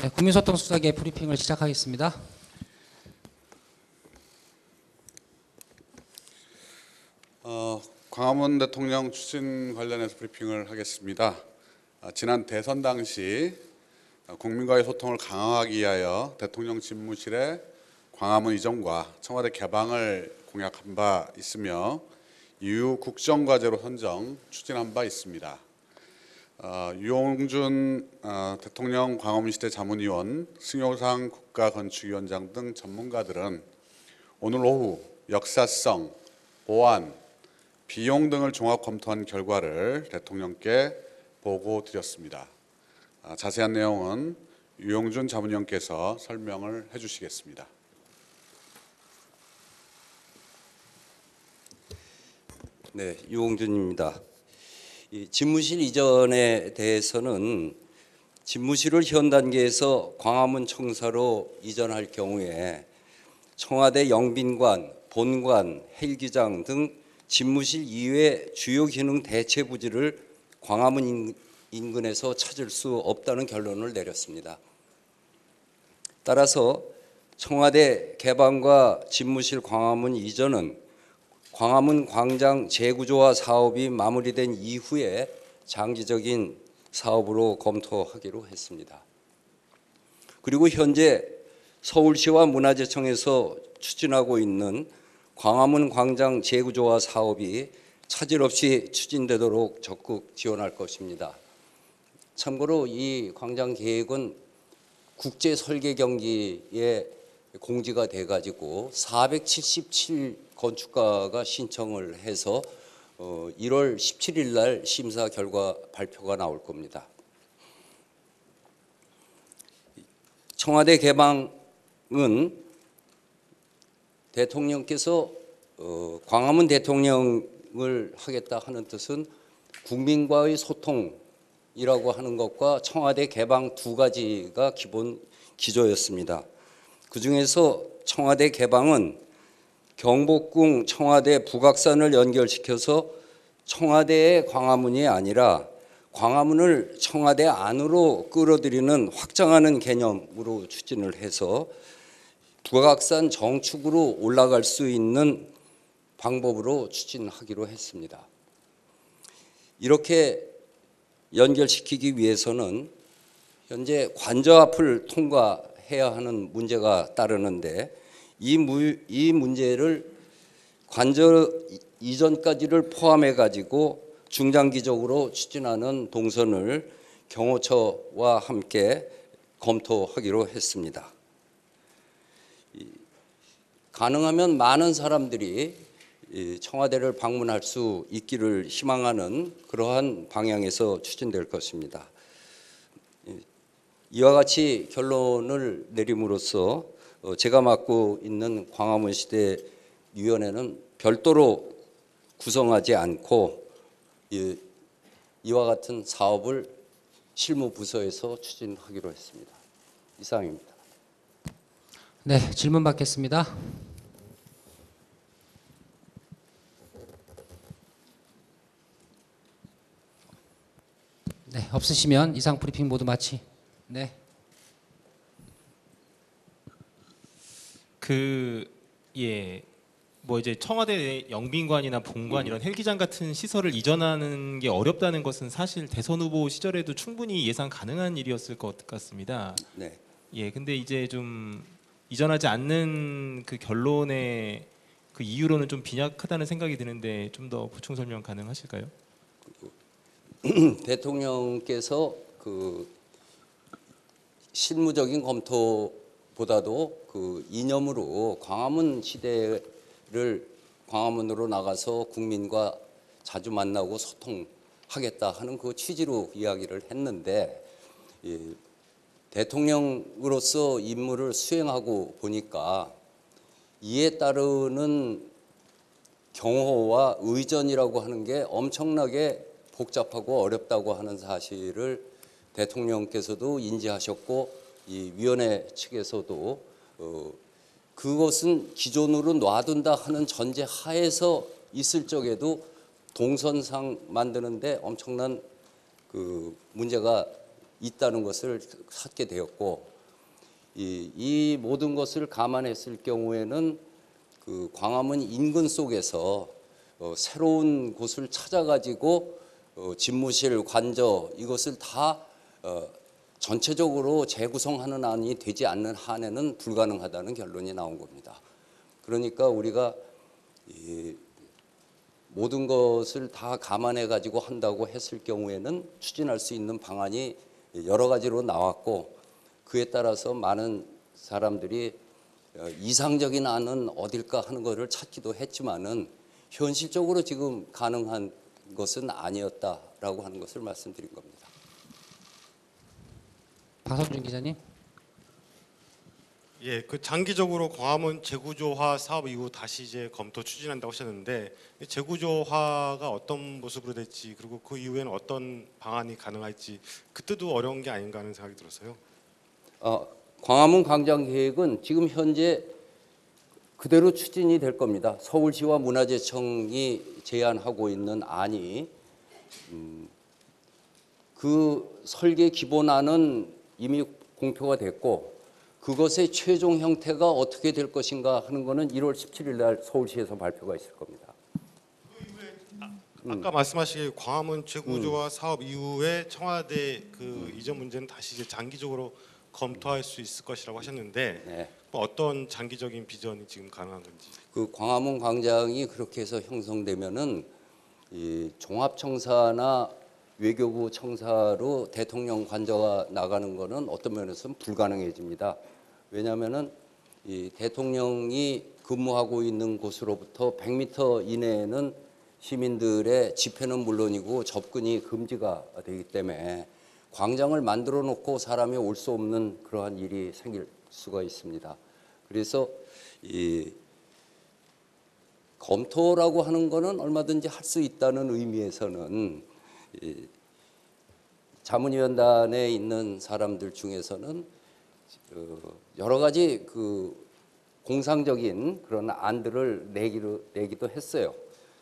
네, 국민소통수석의 브리핑을 시작하겠습니다. 어, 광화문 대통령 추진 관련해서 브리핑을 하겠습니다. 아, 지난 대선 당시 어, 국민과의 소통을 강화하기 위하여 대통령 집무실에 광화문 이전과 청와대 개방을 공약한 바 있으며 이후 국정과제로 선정 추진한 바 있습니다. 어, 유홍준 어, 대통령 광화문시대 자문위원, 승효상 국가건축위원장 등 전문가들은 오늘 오후 역사성, 보안, 비용 등을 종합 검토한 결과를 대통령께 보고 드렸습니다. 아, 자세한 내용은 유용준 자문위원께서 설명을 해주시겠습니다. 네, 유홍준입니다. 이 집무실 이전에 대해서는 집무실을 현 단계에서 광화문 청사로 이전할 경우에 청와대 영빈관, 본관, 헬기장 등 집무실 이외 주요 기능 대체 부지를 광화문 인- 인근에서 찾을 수 없다는 결론을 내렸습니다. 따라서 청와대 개방과 집무실 광화문 이전은 광화문 광장 재구조화 사업이 마무리된 이후에 장기적인 사업으로 검토하기로 했습니다. 그리고 현재 서울시와 문화재청에서 추진하고 있는 광화문 광장 재구조화 사업이 차질 없이 추진되도록 적극 지원할 것입니다. 참고로 이 광장 계획은 국제 설계 경기에 공지가 돼 가지고 477 건축가가 신청을 해서 어 1월 17일 날 심사 결과 발표가 나올 겁니다. 청와대 개방은 대통령께서 어 광화문 대통령을 하겠다 하는 뜻은 국민과의 소통이라고 하는 것과 청와대 개방 두 가지가 기본 기조였습니다. 그 중에서 청와대 개방은 경복궁 청와대 북악산을 연결시켜서 청와대의 광화문이 아니라 광화문을 청와대 안으로 끌어들이는 확장하는 개념으로 추진을 해서 북악산 정축으로 올라갈 수 있는 방법으로 추진하기로 했습니다. 이렇게 연결시키기 위해서는 현재 관저 앞을 통과 해야 하는 문제가 따르는데 이, 무, 이 문제를 관저 이전까지를 포함해 가지고 중장기적으로 추진하는 동선을 경호처와 함께 검토하기로 했습니다. 이, 가능하면 많은 사람들이 이 청와대를 방문할 수 있기를 희망하는 그러한 방향에서 추진될 것입니다. 이와 같이 결론을 내림으로써 어, 제가 맡고 있는 광화문 시대 위원회는 별도로 구성하지 않고 이, 이와 같은 사업을 실무 부서에서 추진하기로 했습니다. 이상입니다. 네, 질문 받겠습니다. 네, 없으시면 이상 브리핑 모두 마치. 네, 그 예. 뭐 이제 청와대 영빈관이나 본관 이런 헬기장 같은 시설을 이전하는 게 어렵다는 것은 사실 대선 후보 시절에도 충분히 예상 가능한 일이었을 것 같습니다. 네. 예. 근데 이제 좀 이전하지 않는 그 결론의 그 이유로는 좀 빈약하다는 생각이 드는데 좀 더 보충 설명 가능하실까요? 대통령께서 그 실무적인 검토보다도 그 이념으로 광화문 시대를 광화문으로 나가서 국민과 자주 만나고 소통하겠다 하는 그 취지로 이야기를 했는데 이 대통령으로서 임무를 수행하고 보니까 이에 따르는 경호와 의전이라고 하는 게 엄청나게 복잡하고 어렵다고 하는 사실을 대통령께서도 인지하셨고 이 위원회 측에서도 어, 그것은 기존으로 놔둔다 하는 전제 하에서 있을 적에도 동선상 만드는데 엄청난 그 문제가 있다는 것을 찾게 되었고 이, 이 모든 것을 감안했을 경우에는 그 광화문 인근 속에서 어, 새로운 곳을 찾아가지고 어, 집무실, 관저 이것을 다 어, 전체적으로 재구성하는 안이 되지 않는 한에는 불가능하다는 결론이 나온 겁니다. 그러니까 우리가 이 모든 것을 다 감안해 가지고 한다고 했을 경우에는 추진할 수 있는 방안이 여러 가지로 나왔고 그에 따라서 많은 사람들이 어, 이상적인 안은 어딜까 하는 것을 찾기도 했지만은 현실적으로 지금 가능한 것은 아니었다라고 하는 것을 말씀드린 겁니다. 박성준 기자님. 예, 그 장기적으로 광화문 재구조화 사업 이후 다시 이제 검토 추진한다고 하셨는데 이 재구조화가 어떤 모습으로 될지 그리고 그 이후에는 어떤 방안이 가능할지 그때도 어려운 게 아닌가 하는 생각이 들어서요. 어, 광화문 광장 계획은 지금 현재 그대로 추진이 될 겁니다. 서울시와 문화재청이 제안하고 있는 안이 음, 그 설계 기본안은 이미 공표가 됐고 그것의 최종 형태가 어떻게 될 것인가 하는 것은 1월 17일 날 서울시에서 발표가 있을 겁니다. 아까 말씀하신 광화문 재구조화 사업 이후에 청와대 그 이전 문제는 다시 이제 장기적으로 검토할 수 있을 것이라고 하셨는데 네. 뭐 어떤 장기적인 비전이 지금 가능한 건지. 그 광화문 광장이 그렇게 해서 형성되면은 이 종합청사나 외교부 청사로 대통령 관저가 나가는 거는 어떤 면에서는 불가능해집니다. 왜냐하면은 이 대통령이 근무하고 있는 곳으로부터 100m 이내에는 시민들의 집회는 물론이고 접근이 금지가 되기 때문에 광장을 만들어 놓고 사람이 올 수 없는 그러한 일이 생길 수가 있습니다. 그래서 이 검토라고 하는 거는 얼마든지 할 수 있다는 의미에서는 이 자문위원단에 있는 사람들 중에서는 어, 여러 가지 그 공상적인 그런 안들을 내기로 내기도 했어요.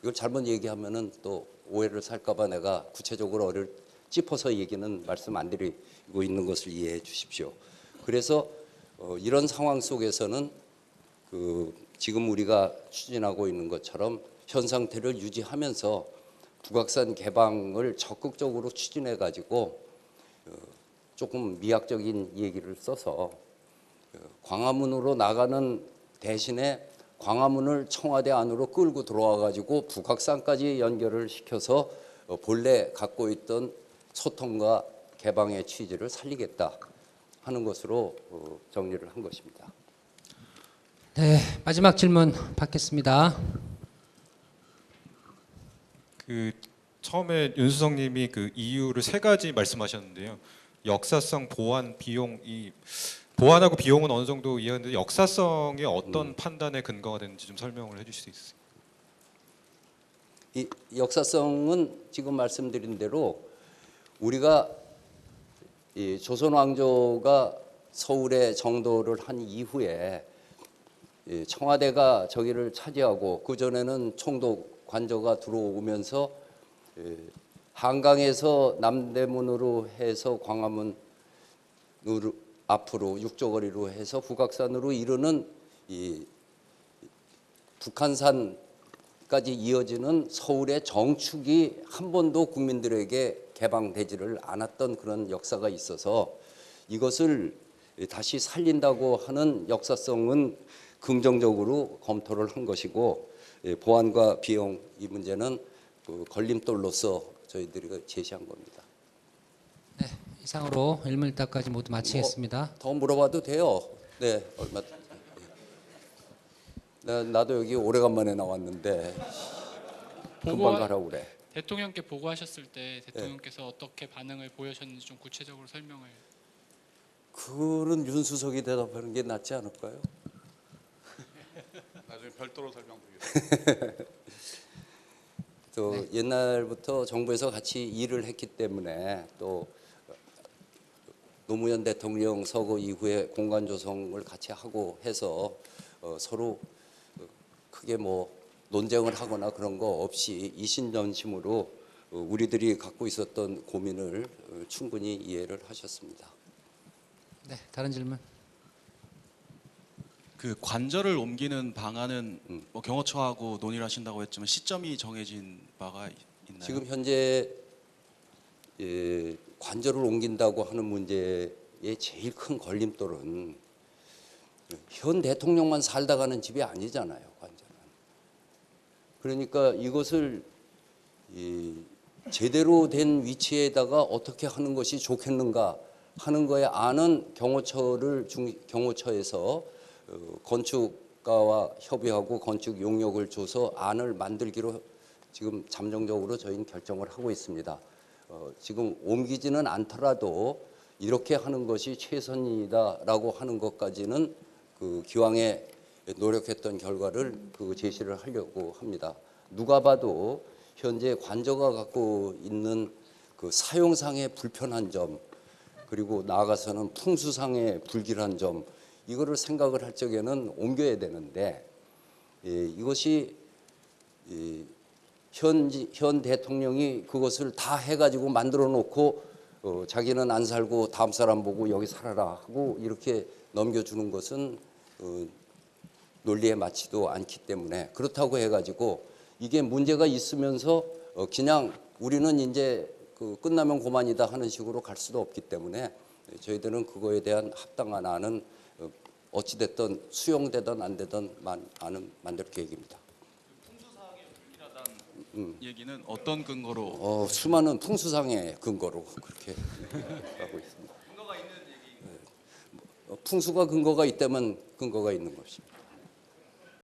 이걸 잘못 얘기하면은 또 오해를 살까봐 내가 구체적으로 어를 짚어서 얘기는 말씀 안 드리고 있는 것을 이해해 주십시오. 그래서 어, 이런 상황 속에서는 그 지금 우리가 추진하고 있는 것처럼 현 상태를 유지하면서 북악산 개방을 적극적으로 추진해 가지고 어, 조금 미학적인 얘기를 써서 어, 광화문으로 나가는 대신에 광화문을 청와대 안으로 끌고 들어와 가지고 북악산까지 연결을 시켜서 어, 본래 갖고 있던 소통과 개방의 취지를 살리겠다 하는 것으로 어, 정리를 한 것입니다. 네, 마지막 질문 받겠습니다. 그 처음에 윤수성 님이 그 이유를 세 가지 말씀하셨는데요. 역사성, 보안, 비용 이 보안하고 비용은 어느 정도 이해하는데 역사성이 어떤 판단의 근거가 되는지 좀 설명을 해 주실 수 있어요? 이 역사성은 지금 말씀드린 대로 우리가 이 조선 왕조가 서울에 정도를 한 이후에 이 청와대가 저기를 차지하고 그 전에는 총독 관저가 들어오면서 이 한강에서 남대문으로 해서 광화문 으로 앞으로 육조거리로 해서 북악산으로 이르는 이 북한산까지 이어지는 서울의 정축이 한 번도 국민들에게 개방되지를 않았던 그런 역사가 있어서 이것을 다시 살린다고 하는 역사성은 긍정적으로 검토를 한 것이고 예, 보안과 비용 이 문제는 그 걸림돌로서 저희들이 제시한 겁니다. 네, 이상으로 일문일답까지 모두 마치겠습니다. 더 물어봐도 돼요. 네, 얼마. 나, 나도 여기 오래간만에 나왔는데 금방 보고 가라고 그래. 대통령께 보고하셨을 때 대통령께서 어떻게 반응을 보여셨는지 좀 구체적으로 설명을 그는 윤수석이 대답하는 게 낫지 않을까요? 별도로 설명드리겠습니다. 또 옛날부터 정부에서 같이 일을 했기 때문에 또 노무현 대통령 서거 이후에 공간 조성을 같이 하고 해서 어, 서로 크게 뭐 논쟁을 하거나 그런 거 없이 이신전심으로 어, 우리들이 갖고 있었던 고민을 어, 충분히 이해를 하셨습니다. 네, 다른 질문. 그 관절을 옮기는 방안은 음. 뭐 경호처하고 논의를 하신다고 했지만 시점이 정해진 바가 있- 있나요? 지금 현재 예, 관절을 옮긴다고 하는 문제의 제일 큰 걸림돌은 현 대통령만 살다 가는 집이 아니잖아요, 관절은. 그러니까 이것을 이 제대로 된 위치에다가 어떻게 하는 것이 좋겠는가 하는 거에 아는 경호처를 중, 경호처에서 어, 건축가와 협의하고 건축 용역을 줘서 안을 만들기로 지금 잠정적으로 저희는 결정을 하고 있습니다. 어, 지금 옮기지는 않더라도 이렇게 하는 것이 최선이다라고 하는 것까지는 그 기왕에 노력했던 결과를 그 제시를 하려고 합니다. 누가 봐도 현재 관저가 갖고 있는 그 사용상의 불편한 점 그리고 나아가서는 풍수상의 불길한 점 이거를 생각을 할 적에는 옮겨야 되는데 예, 이것이 이, 현, 현 대통령이 그것을 다 해가지고 만들어 놓고 어, 자기는 안 살고 다음 사람 보고 여기 살아라 하고 이렇게 넘겨주는 것은 어, 논리에 맞지도 않기 때문에 그렇다고 해가지고 이게 문제가 있으면서 어, 그냥 우리는 이제 그 끝나면 고만이다 하는 식으로 갈 수도 없기 때문에 저희들은 그거에 대한 합당한 안은 어, 어찌됐든 수용되든 안 되든 만, 안은 만들 계획입니다. 얘기는 어떤 근거로 어, 수많은 풍수상의 근거로 그렇게 하고 있습니다. 근거가 있는 얘기. 풍수가 근거가 있다면 근거가 있는 것입니다.